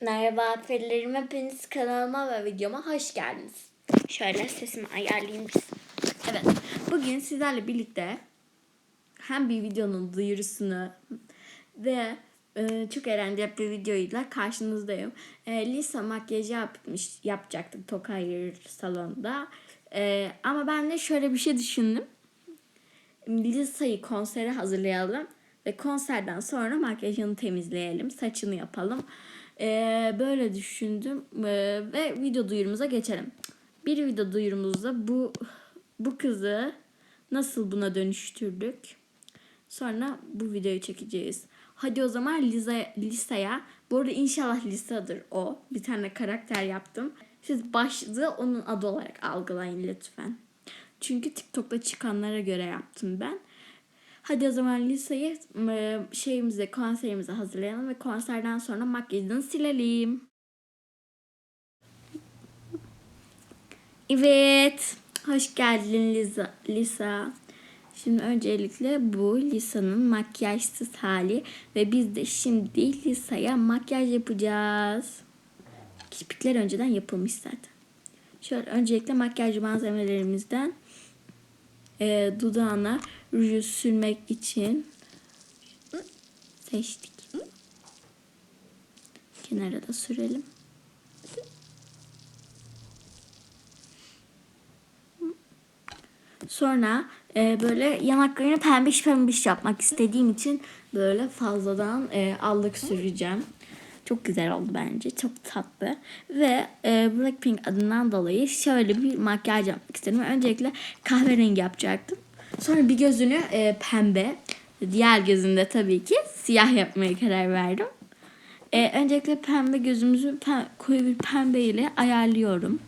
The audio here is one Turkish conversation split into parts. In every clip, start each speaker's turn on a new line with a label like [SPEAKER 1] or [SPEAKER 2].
[SPEAKER 1] Merhaba perilerim hepiniz kanalıma ve videoma hoş geldiniz. Şöyle sesimi ayarlayayım. Evet bugün sizlerle birlikte hem bir videonun duyurusunu ve e, çok eğlenceli bir videoyla karşınızdayım. E, Lisa makyajı yapmış, yapacaktık Tokayır salonda. E, ama ben de şöyle bir şey düşündüm. Lisa'yı konsere hazırlayalım ve konserden sonra makyajını temizleyelim, saçını yapalım. Ee, böyle düşündüm Ee, ve video duyurumuza geçelim. Bir video duyurumuzda bu bu kızı nasıl buna dönüştürdük? Sonra bu videoyu çekeceğiz. Hadi o zaman Lisa, Lisa'ya, bu arada inşallah Lisa'dır o. Bir tane karakter yaptım. Siz başlığı onun adı olarak algılayın lütfen. Çünkü TikTok'ta çıkanlara göre yaptım ben. Hadi o zaman Lisa'yı e, şeyimize, konserimize hazırlayalım ve konserden sonra makyajını silelim. Evet. Hoş geldin Lisa. Lisa. Şimdi öncelikle bu Lisa'nın makyajsız hali ve biz de şimdi Lisa'ya makyaj yapacağız. Kirpikler önceden yapılmış zaten. Şöyle öncelikle makyaj malzemelerimizden e, dudağına ruju sürmek için seçtik. Kenara da sürelim. Sonra e, böyle yanaklarını pembiş pembiş yapmak istediğim için böyle fazladan e, allık süreceğim. Çok güzel oldu bence. Çok tatlı. Ve e, Blackpink adından dolayı şöyle bir makyaj yapmak istedim. Öncelikle kahverengi yapacaktım. Sonra bir gözünü e, pembe. Diğer gözünde tabii ki siyah yapmaya karar verdim. E, öncelikle pembe gözümüzü pem- koyu bir pembe ile ayarlıyorum.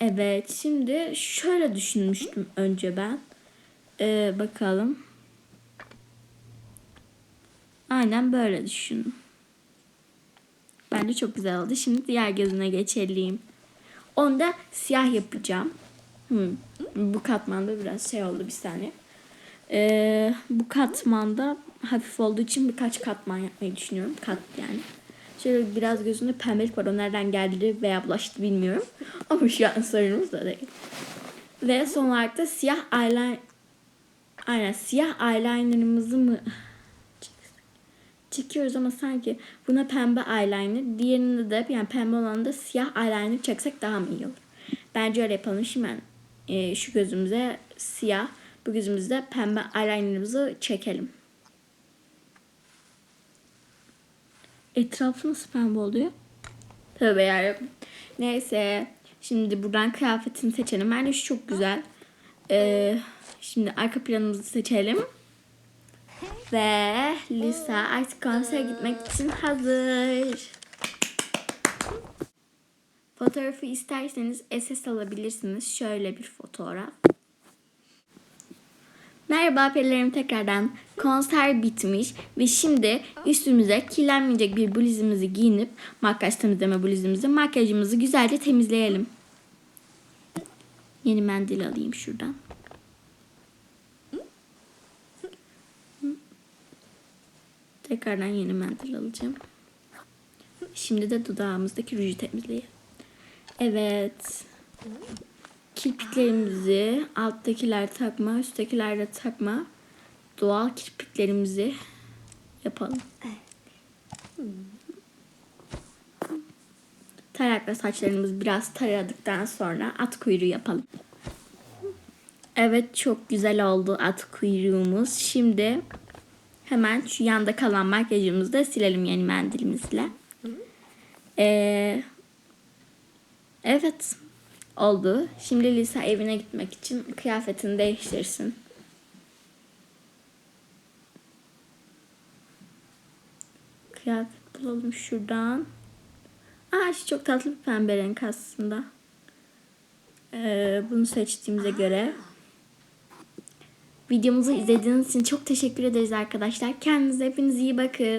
[SPEAKER 1] Evet şimdi şöyle düşünmüştüm önce ben. E, bakalım. Aynen böyle düşündüm. Bence çok güzel oldu. Şimdi diğer gözüne geçelim. Onu da siyah yapacağım. Hmm. Bu katmanda biraz şey oldu bir saniye. Ee, bu katmanda hafif olduğu için birkaç katman yapmayı düşünüyorum. Kat yani. Şöyle biraz gözünde pembelik var. O nereden geldi veya bulaştı bilmiyorum. Ama şu an sorunumuz da değil. Ve son olarak da siyah eyeliner Aynen siyah eyelinerımızı mı çekiyoruz ama sanki buna pembe eyeliner, diğerinde de yani pembe olan da siyah eyeliner çeksek daha mı iyi olur? Bence öyle yapalım. Şimdi ben e, şu gözümüze siyah, bu gözümüzde pembe eyelinerımızı çekelim. Etrafı nasıl pembe oluyor? Tövbe yarabbim. Neyse. Şimdi buradan kıyafetini seçelim. Bence şu çok güzel. Ee, şimdi arka planımızı seçelim. Ve Lisa artık konsere gitmek için hazır. Fotoğrafı isterseniz SS alabilirsiniz. Şöyle bir fotoğraf. Merhaba perilerim tekrardan. Konser bitmiş ve şimdi üstümüze kirlenmeyecek bir bluzumuzu giyinip makyaj temizleme bluzumuzu makyajımızı güzelce temizleyelim. Yeni mendil alayım şuradan. Tekrardan yeni mendil alacağım. Şimdi de dudağımızdaki ruju temizleyelim. Evet. Kirpiklerimizi alttakiler takma, üsttekiler de takma. Doğal kirpiklerimizi yapalım. Tarakla saçlarımızı biraz taradıktan sonra at kuyruğu yapalım. Evet çok güzel oldu at kuyruğumuz. Şimdi hemen şu yanda kalan makyajımızı da silelim yeni mendilimizle. Ee, evet oldu. Şimdi Lisa evine gitmek için kıyafetini değiştirsin. Kıyafet bulalım şuradan. Aa şu çok tatlı bir pembe renk aslında. Ee, bunu seçtiğimize göre. Videomuzu izlediğiniz için çok teşekkür ederiz arkadaşlar. Kendinize hepiniz iyi bakın.